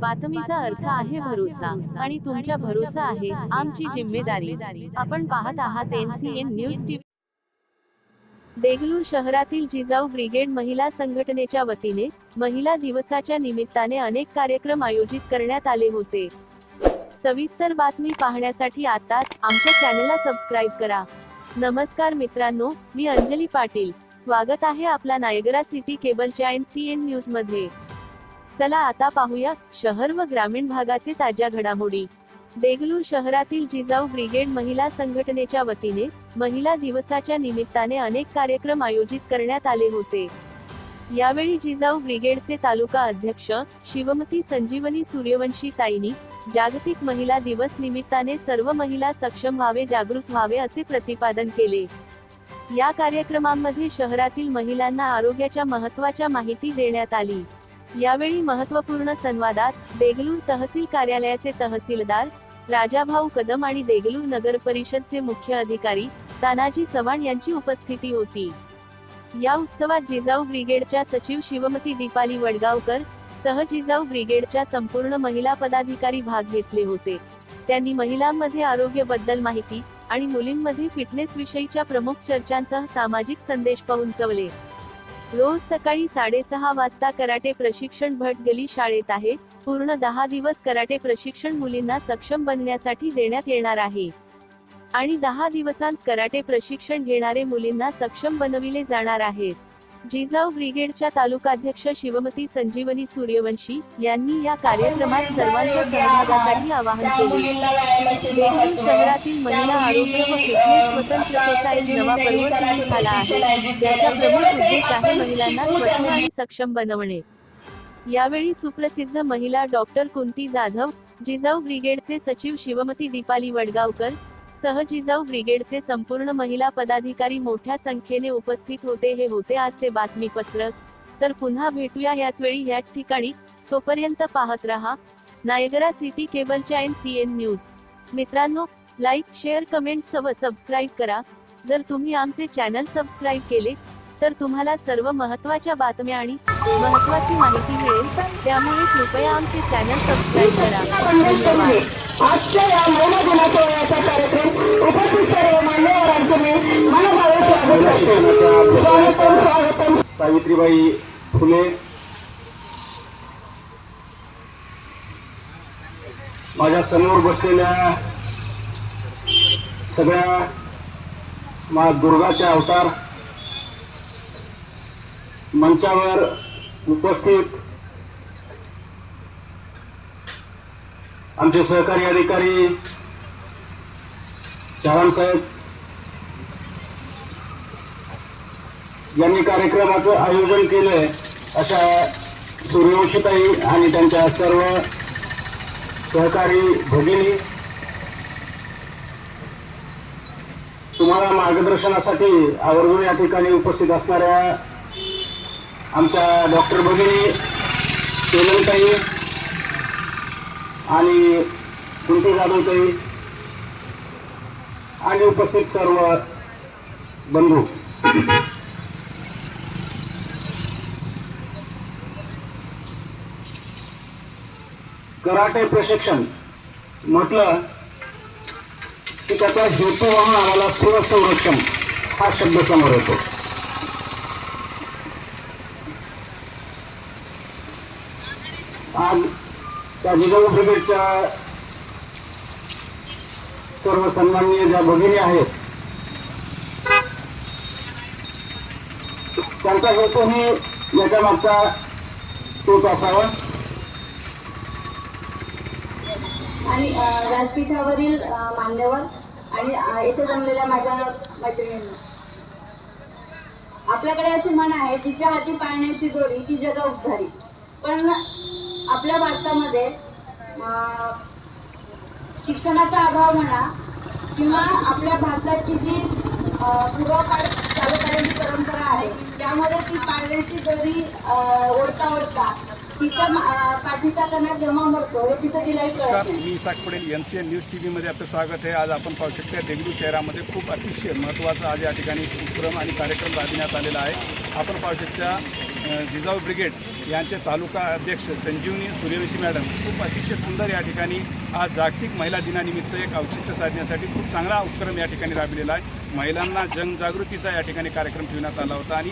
बातमीचा अर्थ आहे भरोसा आणि तुमच्या भरोसा आहे आमची जिम्मेदारी. आपण पाहत आहात एनसीएन न्यूज टीव्ही देगलूर शहरातील जिजाऊ ब्रिगेड महिला संघटनेच्या वतीने महिला दिवसाच्या निमित्ताने अनेक कार्यक्रम आयोजित करण्यात आले होते. सविस्तर बातमी पाहण्यासाठी आताच आमच्या चॅनलला सबस्क्राईब करा. नमस्कार मित्रांनो मी अंजली पाटील. स्वागत आहे आपला नायगरा सिटी केबलच्या एन सी एन न्यूजमध्ये चला आता पाहूया शहर व ग्रामीण भागाचे ताज्या घडामोडी. देगलूर शहरातील जिजाऊ ब्रिगेड महिला संघटनेच्या वतीने महिला दिवसाच्या निमित्ताने अनेक कार्यक्रम आयोजित करण्यात आले होते. यावेळी जिजाऊ ब्रिगेडचे तालुका अध्यक्ष शिवमती संजीवनी सूर्यवंशी ताईनी जागतिक महिला दिवस निमित्ताने सर्व महिला सक्षम व्हावे जागृत व्हावे असे प्रतिपादन केले. या कार्यक्रमांमध्ये शहरातील महिलांना आरोग्याच्या महत्त्वाच्या माहिती देण्यात आली. यावेळी महत्त्वपूर्ण संवादात देगलूर तहसील कार्यालयाचे तहसीलदार राजाभाऊ कदम आणि देगलूर नगर परिषदचे मुख्य अधिकारी तानाजी चव्हाण यांची उपस्थिती होती. या उत्सवात जिजाऊ ब्रिगेडच्या सचिव शिवमती दीपाली वडगावकर सह जिजाऊ ब्रिगेडच्या संपूर्ण महिला पदाधिकारी भाग घेतले होते. त्यांनी महिलांमध्ये आरोग्याबद्दल माहिती आणि मुलींमध्ये फिटनेस विषयीच्या प्रमुख चर्चांसह सामाजिक संदेश पोहोचवले. रोज सकाळी साडेसहा वाजता कराटे प्रशिक्षण भट गली शाळेत आहे. पूर्ण दहा दिवस कराटे प्रशिक्षण मुलींना सक्षम बनण्यासाठी देण्यात येणार आहे. आणि दहा दिवसांत कराटे प्रशिक्षण घेणारे मुलींना सक्षम बनविले जाणार आहेत. जिजाऊ ब्रिगेडच्या तालुकाध्यक्ष शिवमती संजीवनी सूर्यवंशी यांनी या कार्यक्रमात सर्वांच्या सहभागासाठी आवाहन केले. शहरातील महिला आरोग्य व फिटनेस स्वतंत्रतेचा एक नवा पर्व सुरू झाला आहे ज्याचा प्रमुख उद्देश आहे महिलांना स्वस्थ आणि सक्षम बनवणे. यावेळी सुप्रसिद्ध महिला डॉक्टर कुंती जाधव जिजाऊ ब्रिगेडचे सचिव शिवमती दीपाली वडगावकर सह जिजाऊ ब्रिगेडचे संपूर्ण महिला पदाधिकारी मोठ्या संख्येने उपस्थित होते हे होते आजचे बातमीपत्रक तर पुन्हा भेटूया याच वेळी याच ठिकाणी. तोपर्यंत पाहत रहा. नायगरा सिटी केबलच्या एन सी एन न्यूज. मित्रांनो लाईक शेअर कमेंट सव सबस्क्राईब करा. जर तुम्ही आमचे चॅनल सबस्क्राईब केले तर तुम्हाला सर्व महत्त्वाच्या बातम्या आणि महत्त्वाची माहिती मिळेल. त्यामुळे कृपया आमचे चॅनल सबस्क्राईब करा. धन्यवाद. आजच्या या महिला दिनाचोळ्याचा कार्यक्रम उपस्थित सर्व मान्यवरांचे मी मनभावे स्वागत करते. स्वागतम स्वागतम. सावित्रीबाई फुले. माझ्यासमोर बसलेल्या सगळ्या मा दुर्गाचे अवतार मंचावर उपस्थित आमचे सहकारी अधिकारी चव्हाण साहेब यांनी कार्यक्रमाचं आयोजन केलंय अशा सूर्यवंशीताई आणि त्यांच्या सर्व सहकारी भगिनी. तुम्हाला मार्गदर्शनासाठी आवर्जून या ठिकाणी उपस्थित असणाऱ्या आमच्या डॉक्टर भगिनी सोनलताई आणि कुंटू जाधवताई आणि उपस्थित सर्व बंधू. कराटे प्रशिक्षण म्हटलं की त्याचा हेतू म्हणून आम्हाला स्वसंरक्षण हा शब्द समोर येतो. आज त्या जिजाऊ ब्रिगेडच्या सर्व सन्माननीय ज्या भगिनी आहेत त्यांचा हेतूही याच्या मागचा तोच असावा. आणि व्यासपीठावरील मान्यवर आणि इथे येथे जमलेल्या माझ्या मैत्रिणींना. आपल्याकडे अशी म्हण आहे तिच्या हाती पाळण्याची दोरी ती जगा उद्धारी पण आपल्या भारतामध्ये शिक्षणाचा अभाव म्हणा किंवा आपल्या भारताची जी अ, पूर्वापार चालू करायची परंपरा आहे त्यामध्ये ती पाळण्याची जरी ओढता ओढता तिच्या पाठीचा कणा जेव्हा मरतो हे तिचं तिलाही कळत मी N C N news T व्हीमध्ये आपलं स्वागत आहे. आज आपण पाहू शकता देगलूर शहरामध्ये खूप अतिशय महत्त्वाचा आज या ठिकाणी उपक्रम आणि कार्यक्रम राबविण्यात आलेला आहे. आपण पाहू शकता जिजाऊ ब्रिगेड यांचे तालुका अध्यक्ष संजीवनी सूर्यवंशी मॅडम खूप अतिशय सुंदर या ठिकाणी आज जागतिक महिला दिनानिमित्त एक औचित्य साधण्यासाठी खूप चांगला उपक्रम या ठिकाणी राबलेला आहे. महिलांना जनजागृतीचा या ठिकाणी कार्यक्रम ठेवण्यात आला होता आणि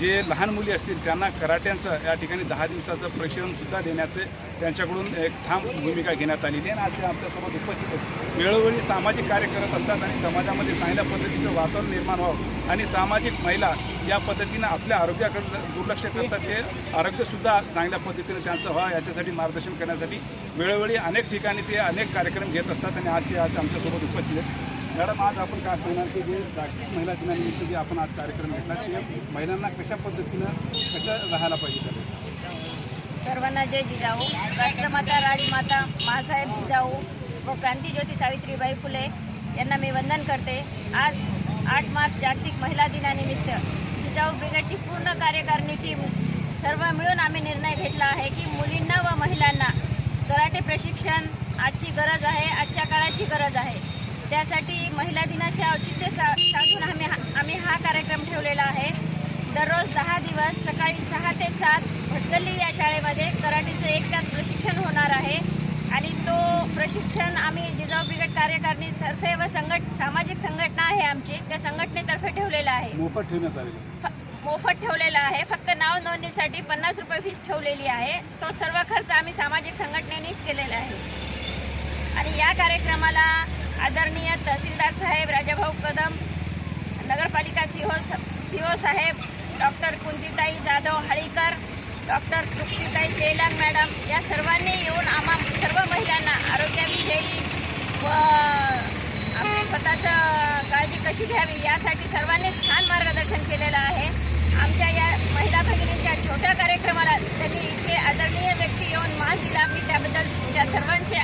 जे लहान मुली असतील त्यांना कराट्यांचं या ठिकाणी दहा दिवसाचं प्रशिक्षणसुद्धा देण्याचे त्यांच्याकडून एक ठाम भूमिका घेण्यात आलेली आहे. आणि आज ते आमच्यासोबत उपस्थित आहेत. वेळोवेळी सामाजिक कार्य करत असतात आणि समाजामध्ये चांगल्या पद्धतीचं वातावरण निर्माण व्हावं आणि सामाजिक महिला या पद्धतीनं आपल्या आरोग्याकडे दुर्लक्ष करतात ते आरोग्यसुद्धा चांगल्या पद्धतीनं त्यांचं व्हावं याच्यासाठी मार्गदर्शन करण्यासाठी वेळोवेळी अनेक ठिकाणी ते अनेक कार्यक्रम घेत असतात आणि आज ते आज आमच्यासोबत उपस्थित आहेत. मॅडम आज आपण काय सांगणार की जे जागतिक महिला दिनानिमित्त जे आपण आज कार्यक्रम घेतला ते महिलांना कशा पद्धतीनं कसं राहायला पाहिजे त्याला? सर्वांना जय जिजाऊ. राष्ट्रमाता राजमाता महासाहेब जिजाऊ व क्रांतीज्योती सावित्रीबाई फुले यांना मी वंदन करते. आज आठ मार्च जागतिक महिला दिनानिमित्त जिजाऊ ब्रिगेडची पूर्ण कार्यकारिणी टीम सर्व मिळून आम्ही निर्णय घेतला आहे की मुलींना व महिलांना कराटे प्रशिक्षण आजची गरज आहे आजच्या काळाची गरज आहे. त्यासाठी महिला दिनाचे औचित्य सा साधून आम्ही हा आम्ही हा कार्यक्रम ठेवलेला आहे. दररोज दहा दिवस सकाळी सहा ते सात भटकल्ली या शाळेमध्ये कराटेचं एक तास प्रशिक्षण होणार आहे. आणि तो प्रशिक्षण आम्ही जिजाऊ ब्रिगेड कार्यकारिणीतर्फे व संघट सामाजिक संघटना आहे आमची त्या संघटनेतर्फे ठेवलेला आहे. मोफत ठेवण्यात आलेलं मोफत ठेवलेला आहे. फक्त नाव नोंदणीसाठी पन्नास रुपये फीस ठेवलेली आहे. तो सर्व खर्च आम्ही सामाजिक संघटनेनेच केलेला आहे. आणि या कार्यक्रमाला आदरणीय तहसीलदार साहेब राजाभाऊ कदम नगरपालिका सीओ सीओ साहेब डॉक्टर कुंतीताई जाधव हळीकर डॉक्टर तृप्तीताई तेलांग मॅडम या सर्वांनी येऊन आम्हा सर्व महिलांना आरोग्याविषयी व आपली स्वतःचं काळजी कशी घ्यावी यासाठी सर्वांनी छान मार्गदर्शन केलेलं आहे. आमच्या या महिला भगिनींच्या छोट्या कार्यक्रमाला त्यांनी इतके आदरणीय व्यक्ती येऊन मान दिला मी त्याबद्दल त्या सर्वांचे